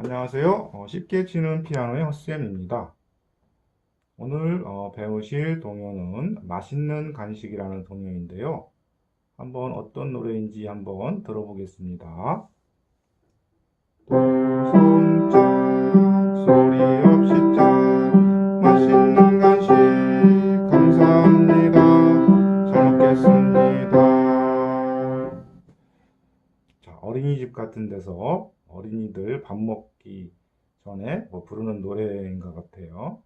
안녕하세요. 어, 쉽게 치는 피아노의 헛쌤입니다. 오늘 어, 배우실 동요는 맛있는 간식이라는 동요인데요. 한번 어떤 노래인지 한번 들어보겠습니다. 어린이집 같은 데서 어린이들 밥 먹기 전에 뭐 부르는 노래인 것 같아요.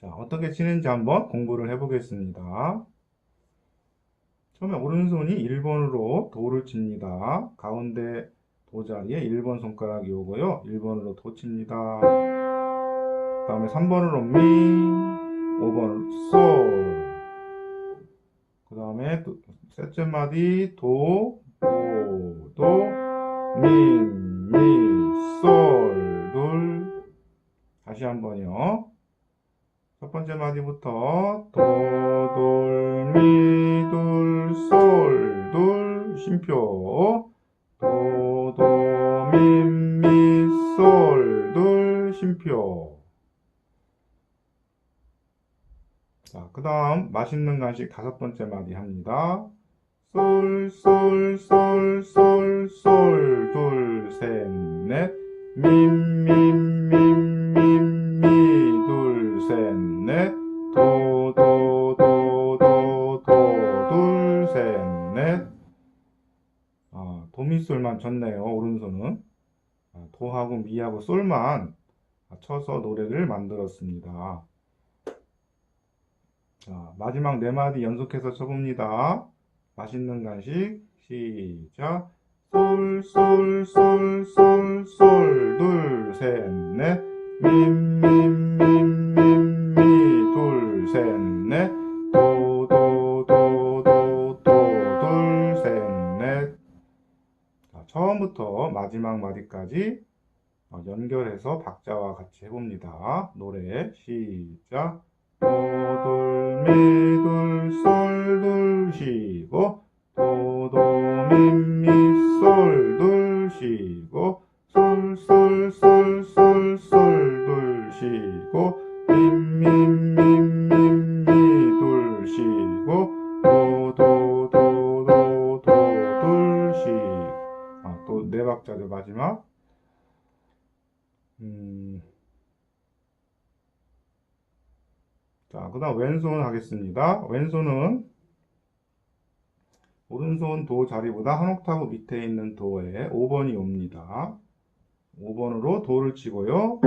자, 어떻게 치는지 한번 공부를 해보겠습니다. 처음에 오른손이 1번으로 도를 칩니다. 가운데 도 자리에 1번 손가락이 오고요. 1번으로 도 칩니다. 그 다음에 3번으로 미, 5번으로 솔. 그 다음에 셋째 마디 도, 도, 도, 미, 미, 솔, 둘. 다시 한 번요. 첫 번째 마디부터 도, 돌, 미, 둘, 솔, 둘, 쉼표. 도, 도, 미, 미, 솔, 둘, 쉼표. 자, 그 다음 맛있는 간식 다섯 번째 마디 합니다. 솔, 솔, 솔, 솔, 솔. 미, 미, 미, 미, 미, 둘, 셋, 넷. 도, 도, 도, 도, 도, 둘, 셋, 넷. 아, 도미솔만 쳤네요, 오른손은. 아, 도하고 미하고 솔만 쳐서 노래를 만들었습니다. 자, 마지막 네 마디 연속해서 쳐봅니다. 맛있는 간식, 시작. 솔, 솔, 솔, 솔, 솔, 둘, 셋, 넷. 미, 미, 미, 미, 미, 둘, 셋, 넷. 도, 도, 도, 도, 도, 둘, 셋, 넷. 자, 처음부터 마지막 마디까지 어, 연결해서 박자와 같이 해봅니다. 노래, 시작. 도, 돌, 미, 돌, 솔, 돌, 쉬 쉬고 미, 미, 미, 미, 미, 돌, 쉬고 도, 도, 도, 도, 도, 돌, 쉬 아, 또 네 박자죠, 마지막. 음, 자, 그 다음 왼손 하겠습니다. 왼손은 오른손 도 자리보다 한 옥타브 밑에 있는 도에 5번이 옵니다. 5번으로 도를 치고요.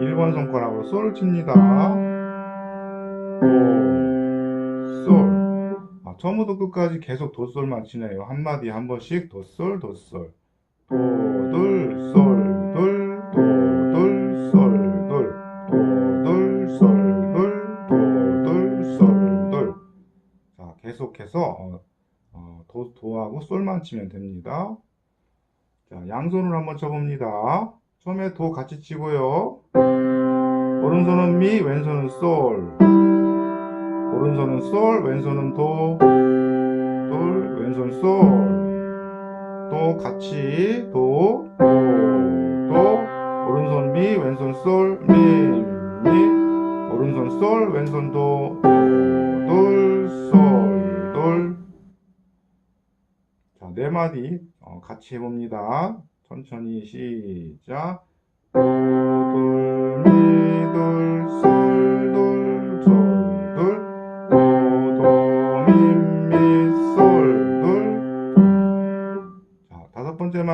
1번 손가락으로 솔을 칩니다. 도, 솔. 아, 처음부터 끝까지 계속 도솔만 치네요. 한마디 한 번씩 도솔, 도솔. 도, 둘, 솔, 둘, 도, 둘, 솔, 둘. 도, 둘, 솔, 둘, 도, 둘, 솔, 둘. 자, 계속해서 어, 어, 도, 도하고 솔만 치면 됩니다. 자, 양손으로 한번 쳐봅니다. 처음에 도 같이 치고요. 오른손은 미, 왼손은 솔. 오른손은 솔, 왼손은 도. 돌, 왼손 솔. 또 같이 도, 도, 도. 오른손 미, 왼손 솔, 미, 미. 오른손 솔, 왼손 도, 도, 돌, 솔, 돌. 자, 네 마디 어, 같이 해봅니다. 천천히 시작.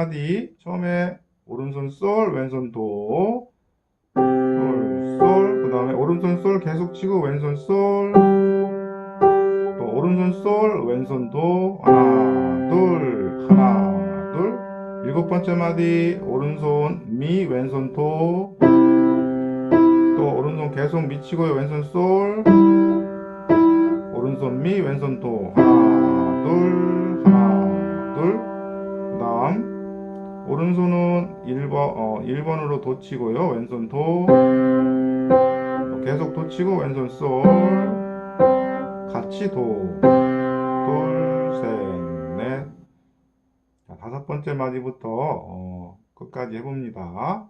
마디. 처음에 오른손 솔, 왼손 도. 솔, 솔. 그 다음에 오른손 솔 계속 치고 왼손 솔. 또 오른손 솔, 왼손 도. 하나, 둘, 하나, 둘. 일곱 번째 마디. 오른손 미, 왼손 도. 또 오른손 계속 미치고 왼손 솔. 오른손 미, 왼손 도. 하나, 둘, 하나, 둘. 그 다음, 오른손은 1번, 어, 1번으로 도 치고요. 왼손 도. 또 계속 도 치고 왼손 솔. 같이 도. 번째 마디부터, 어, 끝까지 해봅니다.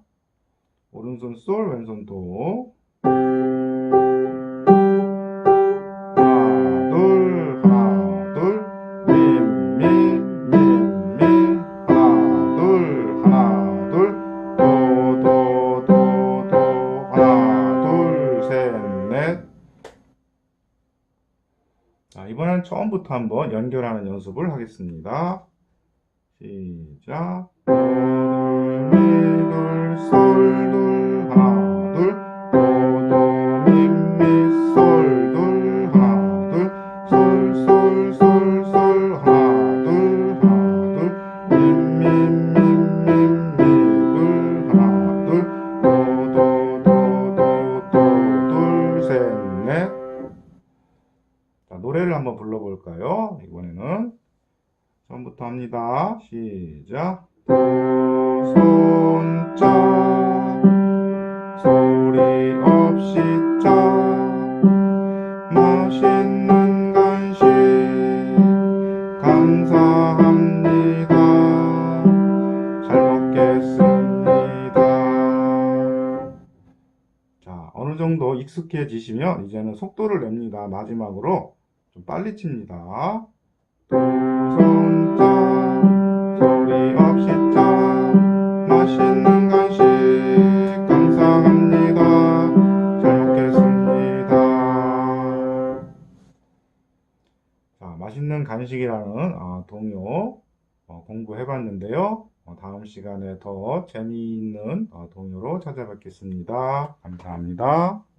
오른손 솔, 왼손 도. 이번엔 처음부터 한번 연결하는 연습을 하겠습니다. 시작. 도, 둘, 미, 둘, 솔, 둘, 합니다. 시작. 도, 손, 자, 소리 없이 짜, 맛있는 간식, 감사합니다. 잘 먹겠습니다. 자, 어느 정도 익숙해지시면 이제는 속도를 냅니다. 마지막으로 좀 빨리 칩니다. 도, 손, 짜, 맛있는 간식이라는 아, 동요 어, 공부해봤는데요. 어, 다음 시간에 더 재미있는 어, 동요로 찾아뵙겠습니다. 감사합니다.